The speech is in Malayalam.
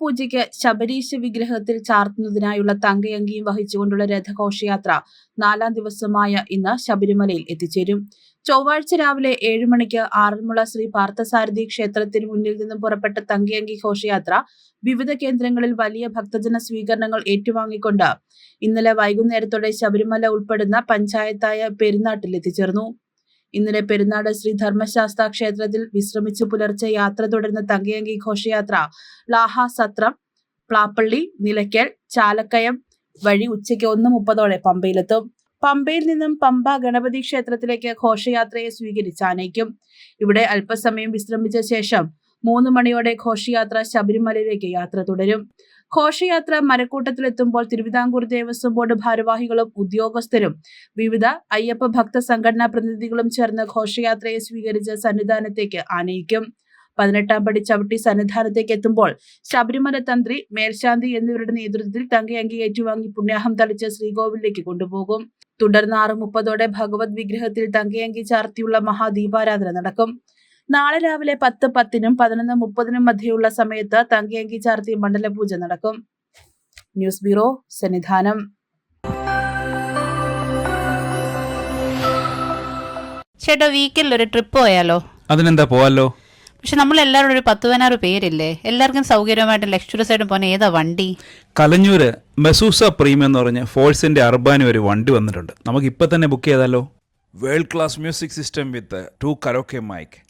പൂജയ്ക്ക് ശബരീശ വിഗ്രഹത്തിൽ ചാർത്തുന്നതിനായുള്ള തങ്കയങ്കിയും വഹിച്ചുകൊണ്ടുള്ള രഥഘോഷയാത്ര നാലാം ദിവസമായ ഇന്ന് ശബരിമലയിൽ എത്തിച്ചേരും. ചൊവ്വാഴ്ച രാവിലെ ഏഴു മണിക്ക് ആറന്മുള ശ്രീ പാർത്ഥസാരഥി ക്ഷേത്രത്തിന് മുന്നിൽ നിന്നും പുറപ്പെട്ട തങ്കയങ്കി ഘോഷയാത്ര വിവിധ കേന്ദ്രങ്ങളിൽ വലിയ ഭക്തജന സ്വീകരണങ്ങൾ ഏറ്റുവാങ്ങിക്കൊണ്ട് ഇന്നലെ വൈകുന്നേരത്തോടെ ശബരിമല ഉൾപ്പെടുന്ന പഞ്ചായത്തായ പെരുന്നാട്ടിൽ എത്തിച്ചേർന്നു. ഇന്നലെ പെരുന്നാട് ശ്രീ ധർമ്മശാസ്ത്ര ക്ഷേത്രത്തിൽ വിശ്രമിച്ചു പുലർച്ചെ യാത്ര തുടരുന്ന തങ്കയങ്കി ഘോഷയാത്ര ലാഹ സത്രം പ്ലാപ്പള്ളി നിലയ്ക്കൽ ചാലക്കയം വഴി ഉച്ചയ്ക്ക് ഒന്ന് മുപ്പതോടെ പമ്പയിലെത്തും. പമ്പയിൽ നിന്നും പമ്പ ഗണപതി ക്ഷേത്രത്തിലേക്ക് ഘോഷയാത്രയെ സ്വീകരിച്ച് ആനയിക്കും. ഇവിടെ അല്പസമയം വിശ്രമിച്ച ശേഷം മൂന്ന് മണിയോടെ ഘോഷയാത്ര ശബരിമലയിലേക്ക് യാത്ര തുടരും. ഘോഷയാത്ര മരക്കൂട്ടത്തിലെത്തുമ്പോൾ തിരുവിതാംകൂർ ദേവസ്വം ബോർഡ് ഭാരവാഹികളും ഉദ്യോഗസ്ഥരും വിവിധ അയ്യപ്പ ഭക്ത സംഘടനാ പ്രതിനിധികളും ചേർന്ന് ഘോഷയാത്രയെ സ്വീകരിച്ച് സന്നിധാനത്തേക്ക് ആനയിക്കും. പതിനെട്ടാം പടി ചവിട്ടി സന്നിധാനത്തേക്ക് എത്തുമ്പോൾ ശബരിമല തന്ത്രി മേൽശാന്തി എന്നിവരുടെ നേതൃത്വത്തിൽ തങ്കയങ്കി ഏറ്റുവാങ്ങി പുണ്യാഹം തളിച്ച് ശ്രീകോവിലേക്ക് കൊണ്ടുപോകും. തുടർന്ന് ആറ് മുപ്പതോടെ ഭഗവത് വിഗ്രഹത്തിൽ തങ്കയങ്കി ചാർത്തിയുള്ള മഹാദീപാരാധന നടക്കും. നാളെ രാവിലെ പത്ത് പത്തിനും പതിനൊന്ന് മുപ്പതിനും മധ്യയുള്ള സമയത്ത് തങ്കയങ്കി ചാർത്തി മണ്ഡലപൂജ നടക്കും. News bureau Sannidhanam. ചേട്ടാ വീക്കെൻഡിൽ ഒരു ട്രിപ്പ് പോയാലോ? അതിനെന്താ പോവാലോ? പക്ഷെ നമ്മൾ എല്ലാവരും ഒരു പത്ത് പതിനാറ് പേരില്ലേ? എല്ലാവർക്കും സൗകര്യമായിട്ട് ലക്ഷറസ് ആയിട്ട് പോകുന്ന ഏതാ വണ്ടി? കലഞ്ഞൂര് മെസൂസ പ്രീമിയം എന്ന് പറഞ്ഞ ഫോഴ്സിന്റെ അർബാനി ഒരു വണ്ടി വന്നിട്ടുണ്ട്. നമുക്ക് ഇപ്പൊ തന്നെ ബുക്ക് ചെയ്താലോ world class music system with two karaoke mic